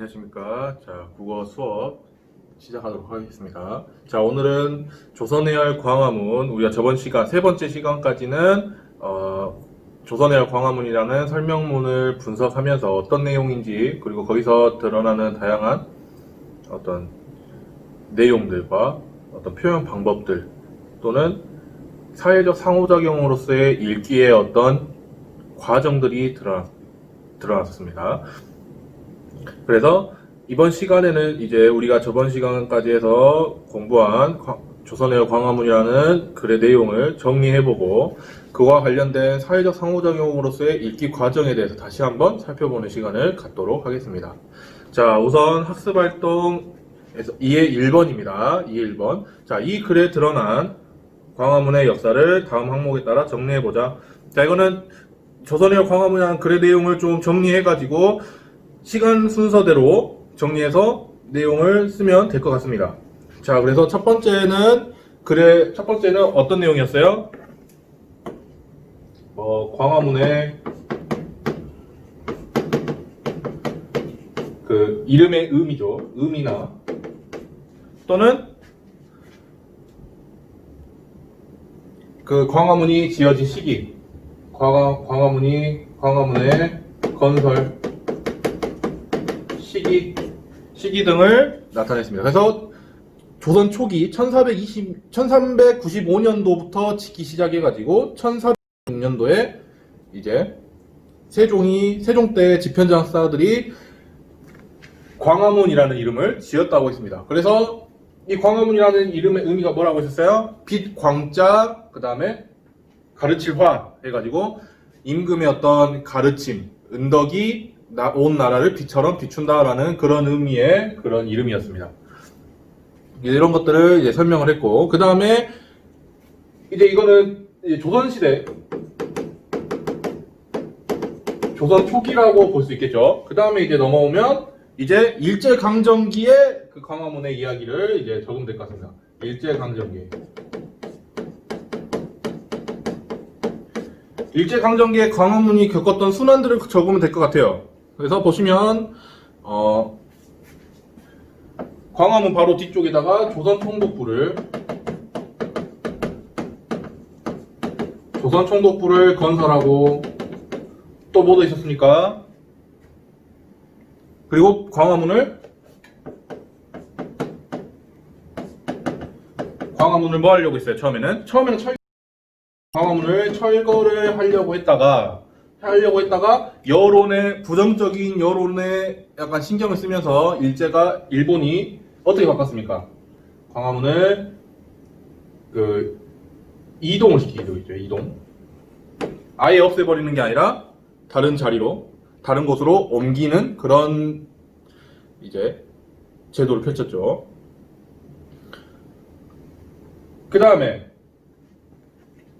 안녕하십니까. 자, 국어 수업 시작하도록 하겠습니다. 자, 오늘은 조선해열 광화문, 우리가 저번 시간, 세 번째 시간까지는, 어, 조선해열 광화문이라는 설명문을 분석하면서 어떤 내용인지, 그리고 거기서 드러나는 다양한 어떤 내용들과 어떤 표현 방법들, 또는 사회적 상호작용으로서의 읽기의 어떤 과정들이 드러났, 드러났습니다. 그래서 이번 시간에는 이제 우리가 저번 시간까지 해서 공부한 광- 조선의 광화문이라는 글의 내용을 정리해보고 그와 관련된 사회적 상호작용으로서의 읽기 과정에 대해서 다시 한번 살펴보는 시간을 갖도록 하겠습니다. 자, 우선 학습활동에서 2의 1번입니다. 2의 1번. 자, 이 글에 드러난 광화문의 역사를 다음 항목에 따라 정리해보자. 자, 이거는 조선의 광화문이라는 글의 내용을 좀 정리해가지고 시간 순서대로 정리해서 내용을 쓰면 될 것 같습니다. 자, 그래서 첫 번째는 글의 첫 번째는 어떤 내용이었어요? 어, 광화문의 그 이름의 의미죠. 의미나 또는 그 광화문이 지어진 시기, 광화, 광화문이 광화문의 건설 시기, 시기 등을 나타냈습니다. 그래서 조선 초기 1420, 1395년도부터 짓기 시작해가지고 1406년도에 이제 세종이 세종 때 집현장사들이 광화문이라는 이름을 지었다고 했습니다. 그래서 이 광화문이라는 이름의 의미가 뭐라고 했었어요? 빛, 광자, 그 다음에 가르칠 화 해가지고 임금의 어떤 가르침, 은덕이 나- 온 나라를 빛처럼 비춘다라는 그런 의미의 그런 이름이었습니다. 이런 것들을 이제 설명을 했고 그 다음에 이제 이거는 조선시대 조선 초기라고 볼 수 있겠죠. 그 다음에 이제 넘어오면 이제 일제 강점기의 그 광화문의 이야기를 이제 적으면 될 것 같습니다. 일제 강점기. 일제 강점기에 광화문이 겪었던 순환들을 적으면 될 것 같아요. 그래서 보시면 어, 광화문 바로 뒤쪽에다가 조선 총독부를 조선 총독부를 건설하고 또 뭐도 있었습니까? 그리고 광화문을 광화문을 뭐 하려고 했어요? 처음에는 처음에는 철 광화문을 철거를 하려고 했다가 하려고 했다가 여론의 부정적인 여론에 약간 신경을 쓰면서 일제가 일본이 어떻게 바꿨습니까? 광화문을 그 이동을 시키기로 했죠. 이동. 아예 없애버리는 게 아니라 다른 자리로 다른 곳으로 옮기는 그런 이제 제도를 펼쳤죠. 그 다음에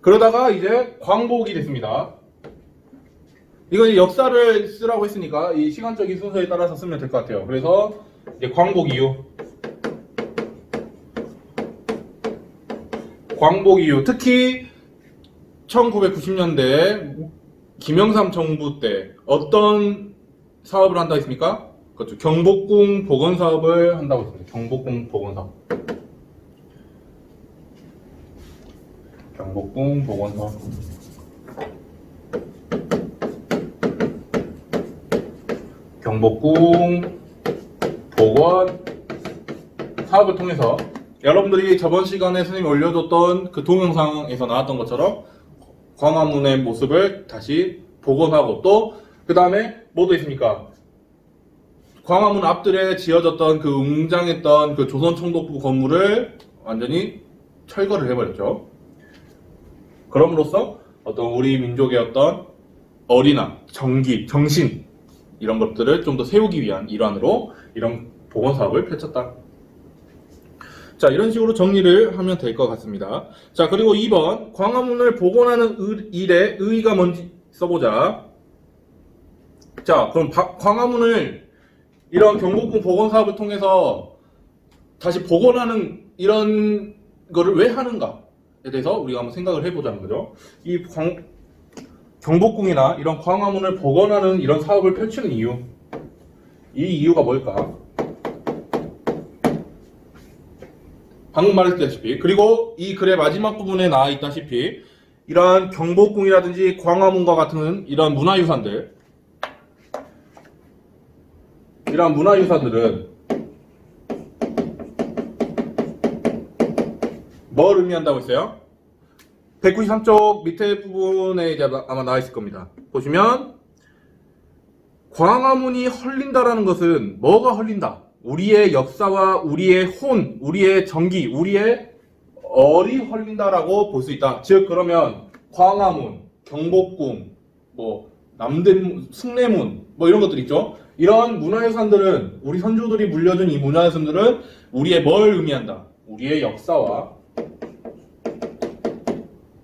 그러다가 이제 광복이 됐습니다. 이거 역사를 쓰라고 했으니까 이 시간적인 순서에 따라서 쓰면 될 것 같아요. 그래서 이제 광복 이후 광복 이후 특히 1990년대 김영삼 정부 때 어떤 사업을 한다 했습니까? 그렇죠. 경복궁 복원 사업을 한다고 했습니다. 경복궁 복원 사업. 경복궁 복원 사업. 경복궁 복원 사업을 통해서 여러분들이 저번 시간에 선생님이 올려줬던 그 동영상에서 나왔던 것처럼 광화문의 모습을 다시 복원하고 또 그 다음에 뭐도 있습니까? 광화문 앞들에 지어졌던 그 웅장했던 그 조선 총독부 건물을 완전히 철거를 해버렸죠. 그럼으로써 어떤 우리 민족의 어떤 어린아, 정기, 정신 이런 것들을 좀 더 세우기 위한 일환으로 이런 복원 사업을 펼쳤다. 자, 이런 식으로 정리를 하면 될 것 같습니다. 자, 그리고 2번 광화문을 복원하는 의- 일의 의의가 뭔지 써보자. 자, 그럼 바- 광화문을 이런 경복궁 복원 사업을 통해서 다시 복원하는 이런 거를 왜 하는가에 대해서 우리가 한번 생각을 해보자는 거죠. 이 광, 경복궁이나 이런 광화문을 복원하는 이런 사업을 펼치는 이유. 이 이유가 뭘까? 방금 말했다시피 그리고 이 글의 마지막 부분에 나와 있다시피 이러한 경복궁이라든지 광화문과 같은 이런 문화유산들 이러한 문화유산들은 뭘 의미한다고 했어요? 193쪽 밑에 부분에 이제 아마 나와 있을 겁니다. 보시면 광화문이 헐린다라는 것은 뭐가 헐린다? 우리의 역사와 우리의 혼, 우리의 정기, 우리의 얼이 헐린다라고 볼 수 있다. 즉 그러면 광화문, 경복궁, 뭐 남대문, 숭례문 뭐 이런 것들 있죠. 이런 문화유산들은 우리 선조들이 물려준 이 문화유산들은 우리의 뭘 의미한다? 우리의 역사와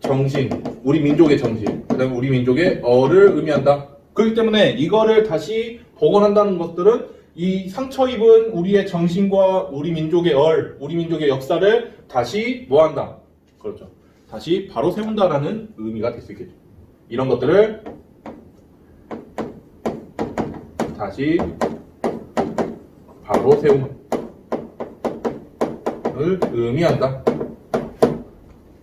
정신, 우리 민족의 정신, 그다음에 우리 민족의 어를 의미한다. 그렇기 때문에 이거를 다시 복원한다는 것들은 이 상처 입은 우리의 정신과 우리 민족의 얼, 우리 민족의 역사를 다시 뭐한다? 그렇죠. 다시 바로 세운다라는 의미가 될 수 있겠죠. 이런 것들을 다시 바로 세움을 의미한다.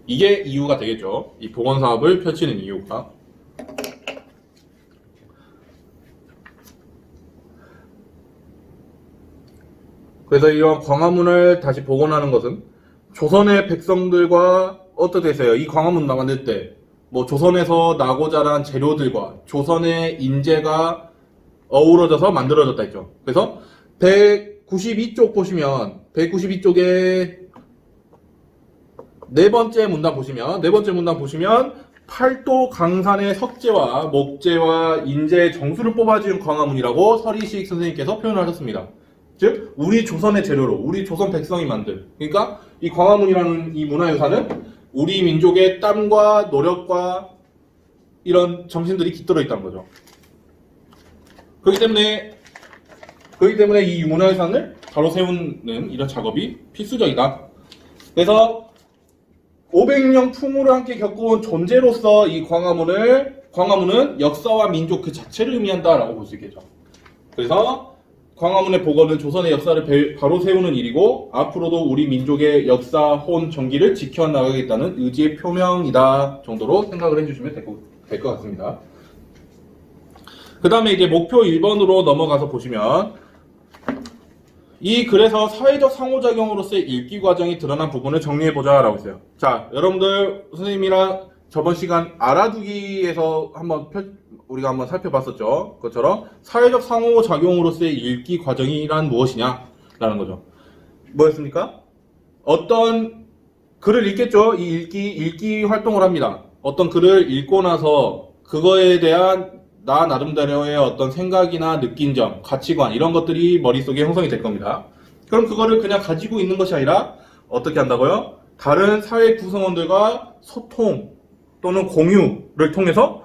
이게 이유가 되겠죠. 이 복원 사업을 펼치는 이유가. 그래서 이런 광화문을 다시 복원하는 것은 조선의 백성들과 어떻게 되세요? 이 광화문 만들 때, 뭐 조선에서 나고 자란 재료들과 조선의 인재가 어우러져서 만들어졌다 했죠. 그래서 192쪽 보시면 192쪽에 네 번째 문단 보시면 네 번째 문단 보시면 팔도 강산의 석재와 목재와 인재의 정수를 뽑아 지은 광화문이라고 서리식 선생님께서 표현하셨습니다. 즉 우리 조선의 재료로 우리 조선 백성이 만든 그러니까 이 광화문이라는 이 문화유산은 우리 민족의 땀과 노력과 이런 정신들이 깃들어 있다는 거죠. 그렇기 때문에 그렇기 때문에 이 문화유산을 바로 세우는 이런 작업이 필수적이다. 그래서 500년 풍우를 함께 겪어온 존재로서 이 광화문을 광화문은 역사와 민족 그 자체를 의미한다라고 볼 수 있겠죠. 그래서 광화문의 복원은 조선의 역사를 배- 바로 세우는 일이고 앞으로도 우리 민족의 역사, 혼, 정기를 지켜나가겠다는 의지의 표명이다 정도로 생각을 해주시면 될 것 같습니다. 그 다음에 이제 목표 1번으로 넘어가서 보시면 이 글에서 사회적 상호작용으로서의 읽기 과정이 드러난 부분을 정리해보자 라고 했어요. 자, 여러분들 선생님이랑 저번 시간 알아두기에서 한번 펼- 우리가 한번 살펴봤었죠. 그것처럼 사회적 상호작용으로서의 읽기 과정이란 무엇이냐? 라는 거죠. 뭐였습니까? 어떤 글을 읽겠죠. 이 읽기, 읽기 활동을 합니다. 어떤 글을 읽고 나서 그거에 대한 나 나름대로의 어떤 생각이나 느낀 점, 가치관 이런 것들이 머릿속에 형성이 될 겁니다. 그럼 그거를 그냥 가지고 있는 것이 아니라 어떻게 한다고요? 다른 사회 구성원들과 소통 또는 공유를 통해서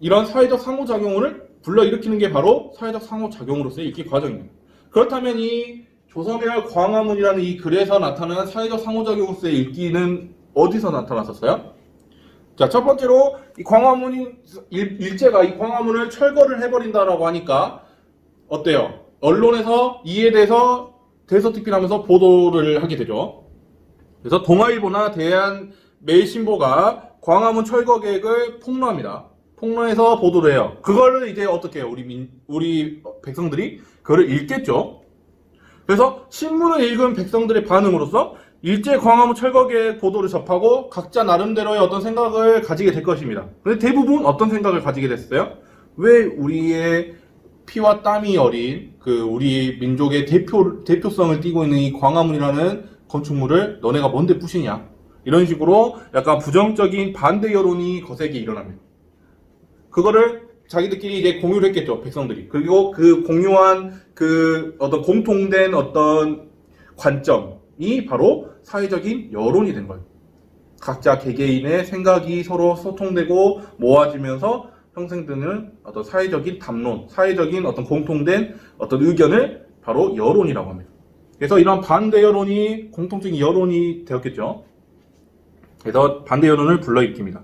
이런 사회적 상호작용을 불러일으키는 게 바로 사회적 상호작용으로서의 읽기 과정입니다. 그렇다면 이 조선의 광화문이라는 이 글에서 나타나는 사회적 상호작용으로서의 읽기는 어디서 나타났었어요? 자, 첫 번째로 이 광화문이 일, 일제가 이 광화문을 철거를 해버린다라고 하니까 어때요? 언론에서 이에 대해서 대서특필하면서 보도를 하게 되죠. 그래서 동아일보나 대한 매일신보가 광화문 철거 계획을 폭로합니다. 폭로해서 보도를 해요. 그거를 이제 어떻게 해요? 우리 민, 우리 백성들이 그거를 읽겠죠. 그래서 신문을 읽은 백성들의 반응으로서 일제 광화문 철거 계획 보도를 접하고 각자 나름대로의 어떤 생각을 가지게 될 것입니다. 근데 대부분 어떤 생각을 가지게 됐어요? 왜 우리의 피와 땀이 어린 그 우리 민족의 대표 대표성을 띠고 있는 이 광화문이라는 건축물을 너네가 뭔데 부시냐? 이런 식으로 약간 부정적인 반대 여론이 거세게 일어납니다. 그거를 자기들끼리 이제 공유를 했겠죠, 백성들이. 그리고 그 공유한 그 어떤 공통된 어떤 관점 이 바로 사회적인 여론이 된 거예요. 각자 개개인의 생각이 서로 소통되고 모아지면서 형성되는 어떤 사회적인 담론, 사회적인 어떤 공통된 어떤 의견을 바로 여론이라고 합니다. 그래서 이런 반대 여론이 공통적인 여론이 되었겠죠. 그래서 반대 여론을 불러일으킵니다.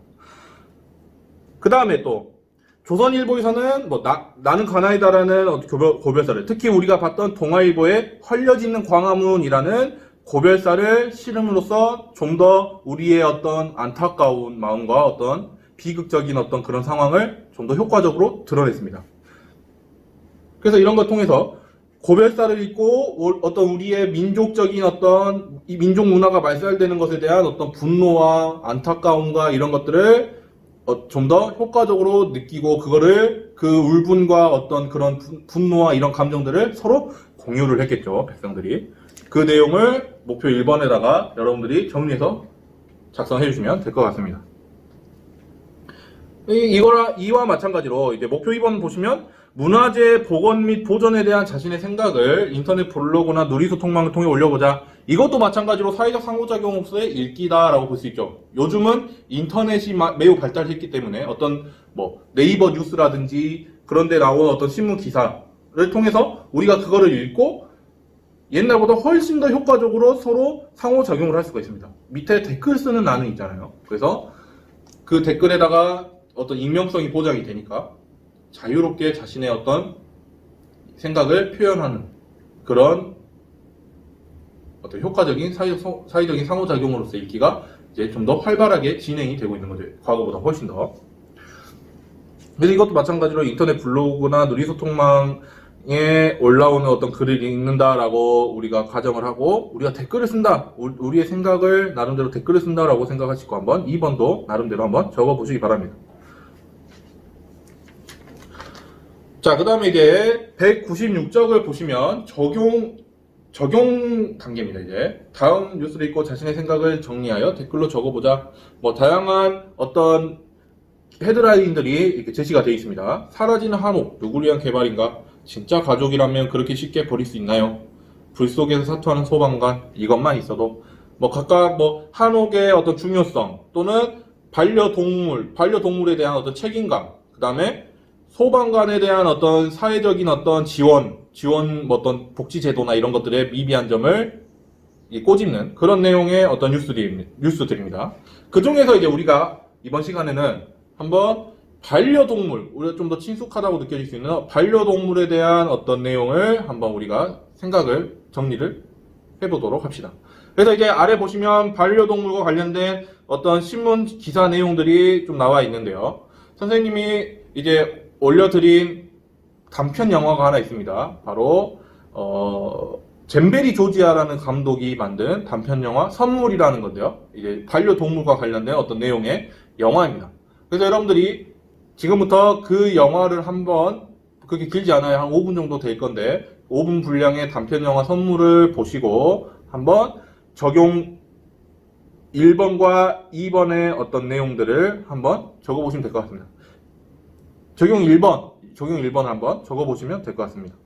그 다음에 또 조선일보에서는 뭐 나, 나는 가나이다라는 고별, 고별사를 특히 우리가 봤던 동아일보의 헐려짓는 광화문이라는 고별사를 실음으로써 좀 더 우리의 어떤 안타까운 마음과 어떤 비극적인 어떤 그런 상황을 좀 더 효과적으로 드러냈습니다. 그래서 이런 걸 통해서 고별사를 오- 어떤 우리의 민족적인 어떤 이 민족 문화가 말살되는 것에 대한 어떤 분노와 안타까움과 이런 것들을 어, 좀 더 효과적으로 느끼고 그거를 그 울분과 어떤 그런 분- 분노와 이런 감정들을 서로 공유를 했겠죠 백성들이 그 내용을 목표 1번에다가 여러분들이 정리해서 작성해 주시면 될 것 같습니다. 이, 이거랑 이와 마찬가지로 이제 목표 2번 보시면 문화재 복원 및 보존에 대한 자신의 생각을 인터넷 블로그나 누리소통망을 통해 올려보자. 이것도 마찬가지로 사회적 상호작용으로서의 읽기다라고 볼 수 있죠. 요즘은 인터넷이 마- 매우 발달했기 때문에 어떤 뭐 네이버 뉴스라든지 그런데 나온 어떤 신문 기사를 통해서 우리가 그거를 읽고 옛날보다 훨씬 더 효과적으로 서로 상호작용을 할 수가 있습니다. 밑에 댓글 쓰는 나는 있잖아요. 그래서 그 댓글에다가 어떤 익명성이 보장이 되니까 자유롭게 자신의 어떤 생각을 표현하는 그런 어떤 효과적인 사회적, 사회적인 상호작용으로서 읽기가 이제 좀 더 활발하게 진행이 되고 있는 거죠. 과거보다 훨씬 더. 근데 이것도 마찬가지로 인터넷 블로그나 누리소통망 에 올라오는 어떤 글을 읽는다라고 우리가 가정을 하고 우리가 댓글을 쓴다. 우- 우리의 생각을 나름대로 댓글을 쓴다라고 생각하시고 한번 2번도 나름대로 한번 적어 보시기 바랍니다. 자, 그 다음에 이제 196쪽을 보시면 적용, 적용 단계입니다, 이제. 다음 뉴스를 읽고 자신의 생각을 정리하여 댓글로 적어보자. 뭐, 다양한 어떤 헤드라인들이 이렇게 제시가 되어 있습니다. 사라지는 한옥, 누구를 위한 개발인가? 진짜 가족이라면 그렇게 쉽게 버릴 수 있나요? 불 속에서 사투하는 소방관, 이것만 있어도. 뭐, 각각 뭐, 한옥의 어떤 중요성, 또는 반려동물, 반려동물에 대한 어떤 책임감, 그 다음에 소방관에 대한 어떤 사회적인 어떤 지원, 지원 뭐 어떤 복지 제도나 이런 것들의 미비한 점을 이 꼬집는 그런 내용의 어떤. 뉴스들입니다. 그 중에서 이제 우리가 이번 시간에는 한번 반려동물, 우리가 좀 더 친숙하다고 느껴질 수 있는 반려동물에 대한 어떤 내용을 한번 우리가 생각을 정리를 해보도록 합시다. 그래서 이제 아래 보시면 반려동물과 관련된 어떤 신문 기사 내용들이 좀 나와 있는데요. 선생님이 이제 올려드린 단편 영화가 하나 있습니다. 바로 어, 잼베리 조지아라는 감독이 만든 단편 영화 선물이라는 건데요. 이제 반려동물과 관련된 어떤 내용의 영화입니다. 그래서 여러분들이 지금부터 그 영화를 한번 그렇게 길지 않아요. 한 5분 정도 될 건데 5분 분량의 단편 영화 선물을 보시고 한번 적용 1번과 2번의 어떤 내용들을 한번 적어보시면 될 것 같습니다. 적용 1번, 적용 1번 한번 적어보시면 될 것 같습니다.